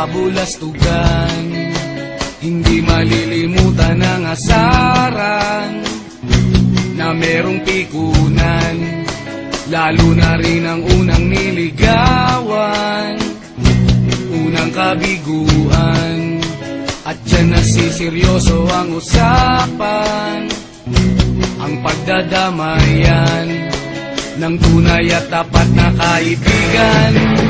kabulastugan Hindi malilimutan ang asaran Na merong pikunan. Lalo na rin ang unang niligawan Unang kabiguan. At dyan nasiseryoso ang usapan Ang pagdadamayan Ng tunay at tapat na kaibigan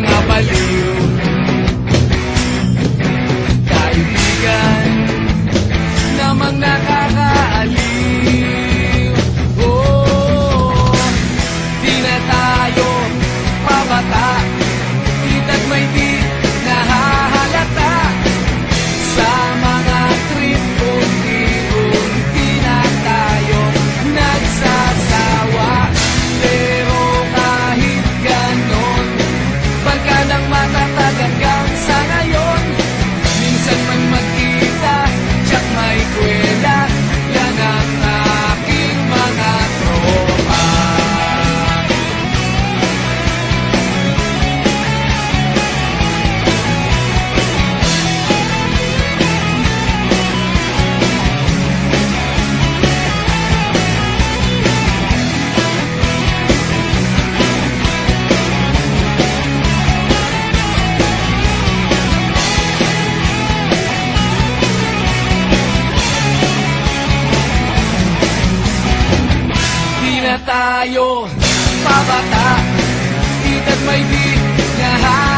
na baliw. Na tayo. Pabata Ita't may di nahahalata